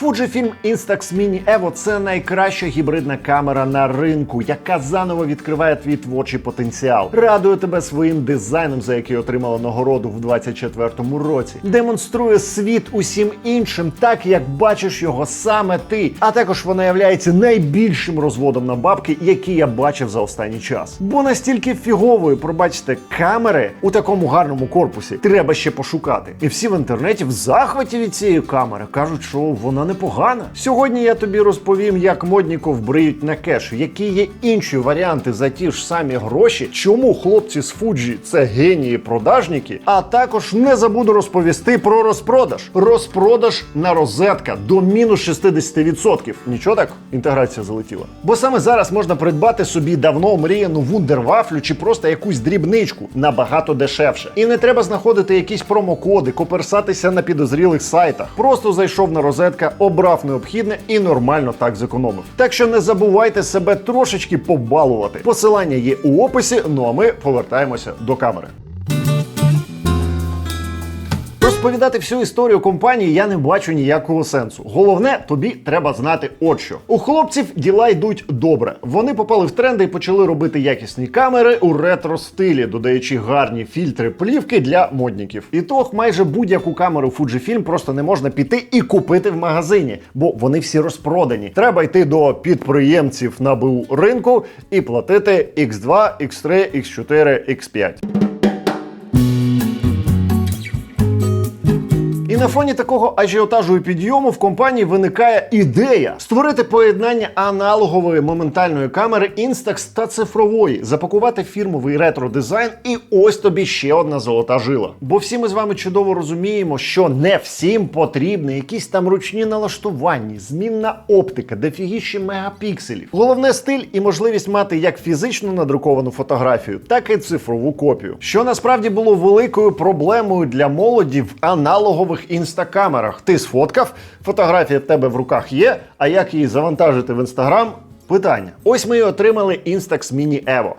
Fujifilm Instax Mini Evo – це найкраща гібридна камера на ринку, яка заново відкриває твій творчий потенціал. Радує тебе своїм дизайном, за який отримала нагороду в 24-му році. Демонструє світ усім іншим, так як бачиш його саме ти. А також вона являється найбільшим розводом на бабки, який я бачив за останній час. Бо настільки фіговою, пробачте, камери у такому гарному корпусі треба ще пошукати. І всі в інтернеті в захваті від цієї камери кажуть, що вона непогана. Сьогодні я тобі розповім, як модніков бриють на кеш, які є інші варіанти за ті ж самі гроші, чому хлопці з Fuji – це генії продажники. А також не забуду розповісти про розпродаж. Розпродаж на розетка до мінус 60%. Нічого так, інтеграція залетіла. Бо саме зараз можна придбати собі давно мріяну вундервафлю чи просто якусь дрібничку набагато дешевше. І не треба знаходити якісь промокоди, коперсатися на підозрілих сайтах. Просто зайшов на розетка, обрав необхідне і нормально так зекономив. Так що не забувайте себе трошечки побалувати. Посилання є у описі. Ну а ми повертаємося до камери. Розповідати всю історію компанії я не бачу ніякого сенсу. Головне, тобі треба знати от що. У хлопців діла йдуть добре. Вони попали в тренди і почали робити якісні камери у ретро стилі, додаючи гарні фільтри плівки для модників. І то майже будь-яку камеру Fujifilm просто не можна піти і купити в магазині, бо вони всі розпродані. Треба йти до підприємців на БУ ринку і платити X2, X3, X4, X5. На фоні такого ажіотажу і підйому в компанії виникає ідея створити поєднання аналогової моментальної камери Instax та цифрової, запакувати фірмовий ретро-дизайн, і ось тобі ще одна золота жила. Бо всі ми з вами чудово розуміємо, що не всім потрібні якісь там ручні налаштування, змінна оптика, дефігіщі мегапікселів. Головне стиль і можливість мати як фізично надруковану фотографію, так і цифрову копію. Що насправді було великою проблемою для молоді в аналогових інстакамерах. Ти сфоткав, фотографія в тебе в руках є. А як її завантажити в інстаграм? Питання. Ось ми і отримали Instax Mini Evo.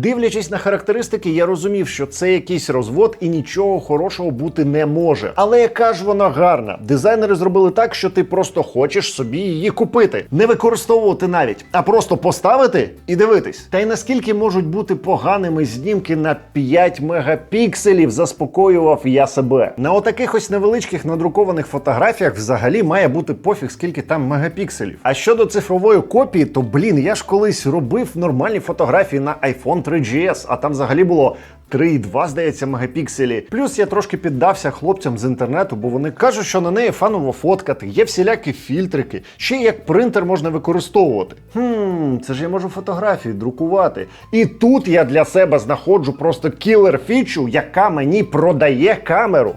Дивлячись на характеристики, я розумів, що це якийсь розвод і нічого хорошого бути не може. Але яка ж вона гарна? Дизайнери зробили так, що ти просто хочеш собі її купити, не використовувати навіть, а просто поставити і дивитись. Та й наскільки можуть бути поганими знімки на 5 мегапікселів, заспокоював я себе. На отаких ось невеличких надрукованих фотографіях взагалі має бути пофіг, скільки там мегапікселів. А щодо цифрової копії, то блін, я ж колись робив нормальні фотографії на iPhone 3GS, а там взагалі було 3,2, здається, мегапікселі. Плюс я трошки піддався хлопцям з інтернету, бо вони кажуть, що на неї фаново фоткати, є всілякі фільтрики, ще як принтер можна використовувати. Хм, це ж я можу фотографії друкувати. І тут я для себе знаходжу просто кілер фічу, яка мені продає камеру.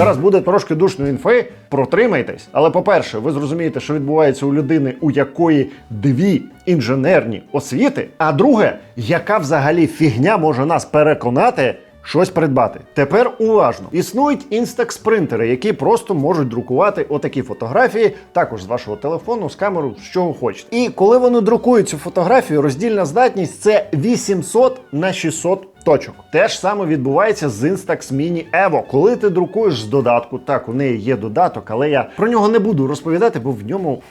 Зараз буде трошки душної інфи, протримайтесь. Але по-перше, ви зрозумієте, що відбувається у людини, у якої дві інженерні освіти. А друге, яка взагалі фігня може нас переконати. Щось придбати. Тепер уважно. Існують інстакс-принтери, які просто можуть друкувати отакі фотографії, також з вашого телефону, з камеру, з чого хочете. І коли вони друкують цю фотографію, роздільна здатність це 800 на 600 точок. Те ж саме відбувається з Instax Mini Evo. Коли ти друкуєш з додатку, так у неї є додаток, але я про нього не буду розповідати, бо в ньому.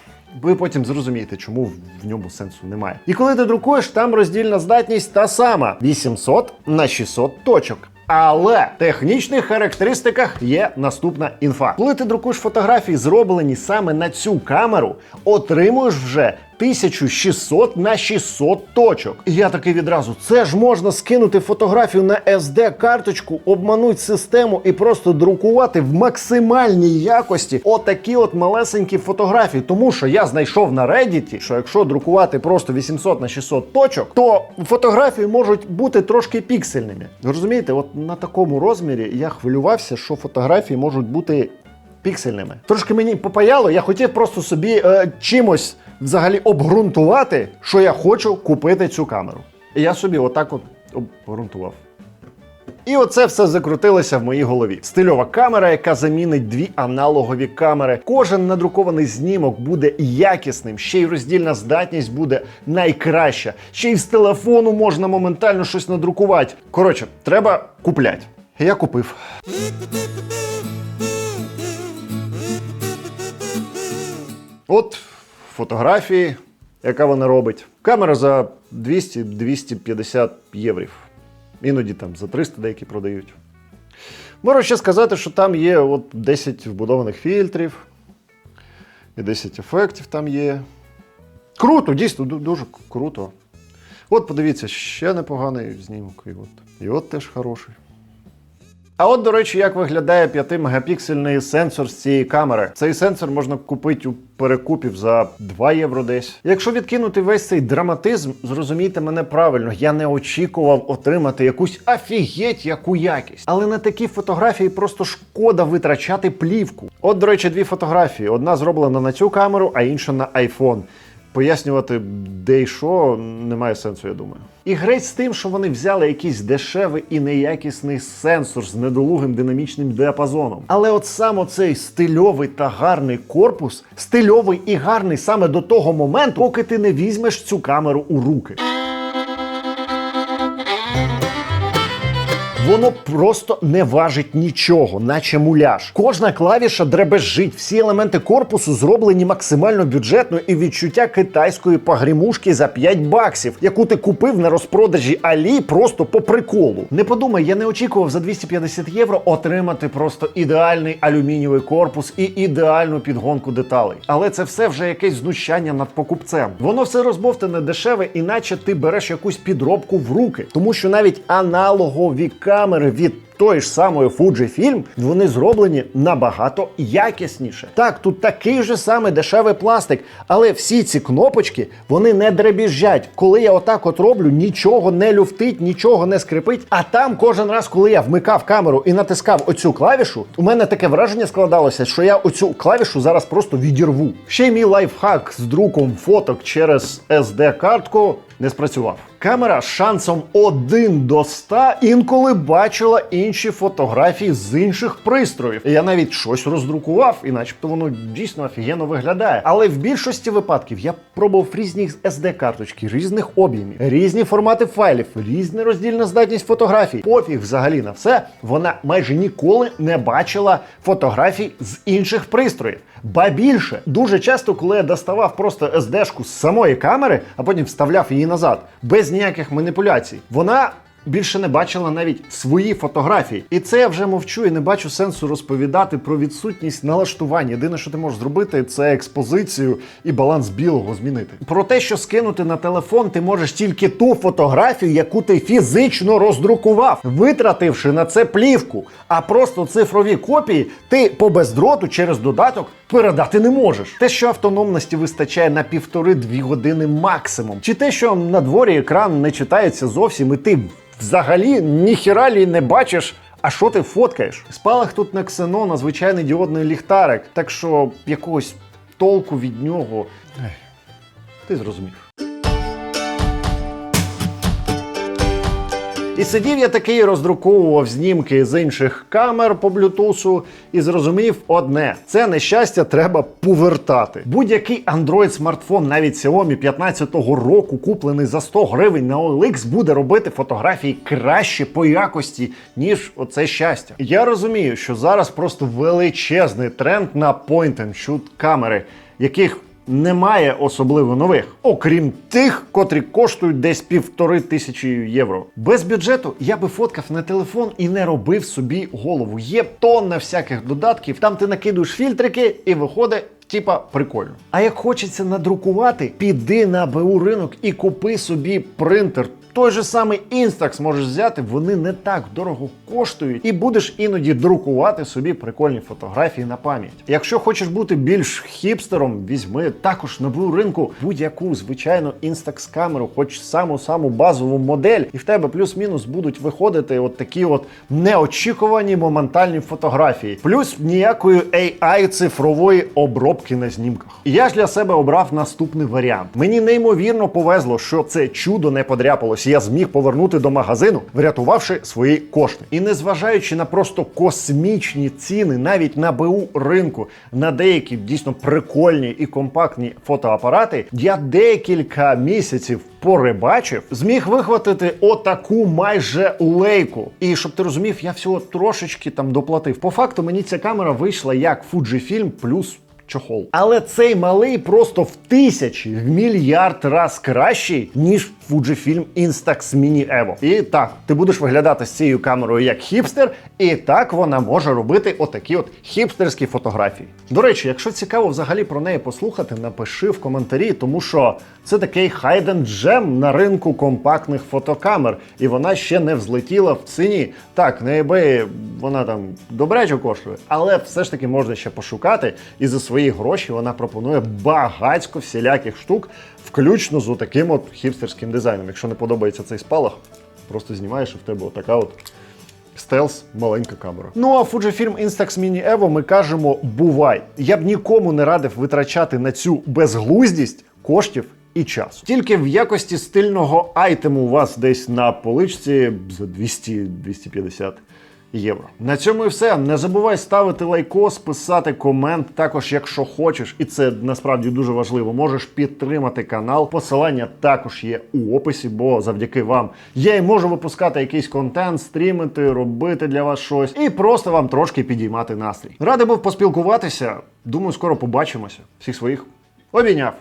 Ви потім зрозумієте, чому в ньому сенсу немає. І коли ти друкуєш, там роздільна здатність та сама 800 на 600 точок. Але в технічних характеристиках є наступна інфа. Коли ти друкуєш фотографії, зроблені саме на цю камеру, отримуєш вже 1600 на 600 точок. І я такий відразу: це ж можна скинути фотографію на SD карточку, обмануть систему і просто друкувати в максимальній якості отакі от малесенькі фотографії. Тому що я знайшов на Reddit, що якщо друкувати просто 800 на 600 точок, то фотографії можуть бути трошки піксельними. Ви розумієте, от на такому розмірі я хвилювався, що фотографії можуть бути піксельними. Трошки мені попаяло, я хотів просто собі е, чимось взагалі обґрунтувати, що я хочу купити цю камеру. І я собі отак от обґрунтував. І оце все закрутилося в моїй голові. Стильова камера, яка замінить дві аналогові камери. Кожен надрукований знімок буде якісним, ще й роздільна здатність буде найкраща. Ще й з телефону можна моментально щось надрукувати. Коротше, треба купляти. Я купив. От фотографії, яка вона робить. Камера за 200-250 євро. Іноді там за 300 деякі продають. Можу ще сказати, що там є от 10 вбудованих фільтрів, і 10 ефектів там є. Круто, дійсно, дуже круто. От подивіться, ще непоганий знімок. І от, і от теж хороший. А от, до речі, як виглядає 5-мегапіксельний сенсор з цієї камери. Цей сенсор можна купити у перекупів за 2 євро десь. Якщо відкинути весь цей драматизм, зрозумійте мене правильно, я не очікував отримати якусь афігеть яку якість. Але на такі фотографії просто шкода витрачати плівку. От, до речі, дві фотографії: одна зроблена на цю камеру, а інша на iPhone. Пояснювати, де й що, немає сенсу, я думаю. І грець з тим, що вони взяли якийсь дешевий і неякісний сенсор з недолугим динамічним діапазоном. Але от саме цей стильовий та гарний корпус, стильовий і гарний саме до того моменту, поки ти не візьмеш цю камеру у руки. Воно просто не важить нічого, наче муляж. Кожна клавіша дребезжить, всі елементи корпусу зроблені максимально бюджетно і відчуття китайської погрімушки за 5 баксів, яку ти купив на розпродажі Алі просто по приколу. Не подумай, я не очікував за 250 євро отримати просто ідеальний алюмінієвий корпус і ідеальну підгонку деталей. Але це все вже якесь знущання над покупцем. Воно все розбовтане дешеве, іначе ти береш якусь підробку в руки, тому що навіть аналогові камери від тої ж самої Fujifilm, вони зроблені набагато якісніше. Так, тут такий же самий дешевий пластик, але всі ці кнопочки вони не дребіжать. Коли я отак от роблю, нічого не люфтить, нічого не скрипить. А там кожен раз, коли я вмикав камеру і натискав оцю клавішу, у мене таке враження складалося, що я оцю клавішу зараз просто відірву. Ще й мій лайфхак з друком фоток через SD-картку не спрацював. Камера з шансом 1 до 100 інколи бачила інші фотографії з інших пристроїв. Я навіть щось роздрукував, і начебто воно дійсно офігенно виглядає. Але в більшості випадків я пробував різні SD-карточки, різних об'ємів, різні формати файлів, різна роздільна здатність фотографій. Пофіг взагалі на все. Вона майже ніколи не бачила фотографій з інших пристроїв. Ба більше, дуже часто, коли я доставав просто SD-шку з самої камери, а потім вставляв її назад, без ніяких маніпуляцій, вона більше не бачила навіть свої фотографії. І це я вже мовчу і не бачу сенсу розповідати про відсутність налаштування. Єдине, що ти можеш зробити, це експозицію і баланс білого змінити. Про те, що скинути на телефон, ти можеш тільки ту фотографію, яку ти фізично роздрукував, витративши на це плівку. А просто цифрові копії ти по бездроту через додаток передати не можеш. Те, що автономності вистачає на півтори-дві години максимум, чи те, що на дворі екран не читається зовсім, і ти взагалі ніхіралі не бачиш. А що ти фоткаєш? Спалах тут на ксено а звичайний діодний ліхтарик, так що якогось толку від нього. Ти зрозумів. І сидів я такий, роздруковував знімки з інших камер по блютусу і зрозумів одне: це нещастя треба повертати. Будь-який Android смартфон, навіть Xiaomi 15-го року, куплений за 100 гривень на OLX, буде робити фотографії краще по якості, ніж оце щастя. Я розумію, що зараз просто величезний тренд на point-and-shoot камери, яких немає особливо нових, окрім тих, котрі коштують десь півтори тисячі євро. Без бюджету я би фоткав на телефон і не робив собі голову. Є тонна всяких додатків. Там ти накидуєш фільтрики і виходить. Типа прикольно. А як хочеться надрукувати, піди на БУ ринок і купи собі принтер. Той же самий Instax можеш взяти, вони не так дорого коштують, і будеш іноді друкувати собі прикольні фотографії на пам'ять. Якщо хочеш бути більш хіпстером, візьми також на БУ ринку будь-яку звичайну Instax камеру, хоч саму саму базову модель, і в тебе плюс-мінус будуть виходити от такі от неочікувані моментальні фотографії. Плюс ніякої AI цифрової обробки на знімках. Я ж для себе обрав наступний варіант. Мені неймовірно повезло, що це чудо не подряпалось. Я зміг повернути до магазину, врятувавши свої кошти. І незважаючи на просто космічні ціни, навіть на БУ ринку, на деякі дійсно прикольні і компактні фотоапарати, я декілька місяців порибачив, зміг вихватити отаку майже лейку. І щоб ти розумів, я всього трошечки там доплатив. По факту мені ця камера вийшла як Fujifilm плюс чохол. Але цей малий просто в тисячі, в мільярд раз кращий, ніж Fujifilm Instax Mini Evo. І так, ти будеш виглядати з цією камерою як хіпстер, і так вона може робити отакі от хіпстерські фотографії. До речі, якщо цікаво взагалі про неї послухати, напиши в коментарі, тому що це такий хайден джем на ринку компактних фотокамер, і вона ще не взлетіла в ціні. Так, на eBay вона там добряче коштує, але все ж таки можна ще пошукати. І за свої гроші вона пропонує багатько всіляких штук, включно з таким от хіпстерським дизайном. Якщо не подобається цей спалах, просто знімаєш і в тебе отака от. Стелс маленька камера. Ну а Fujifilm Instax Mini Evo ми кажемо бувай. Я б нікому не радив витрачати на цю безглуздість коштів і часу. Тільки в якості стильного айтему у вас десь на поличці за 200-250 євро. На цьому і все. Не забувай ставити лайкос, писати комент. Також, якщо хочеш, і це насправді дуже важливо, можеш підтримати канал. Посилання також є у описі, бо завдяки вам я і можу випускати якийсь контент, стрімити, робити для вас щось і просто вам трошки підіймати настрій. Радий був поспілкуватися. Думаю, скоро побачимося. Всіх своїх обійняв.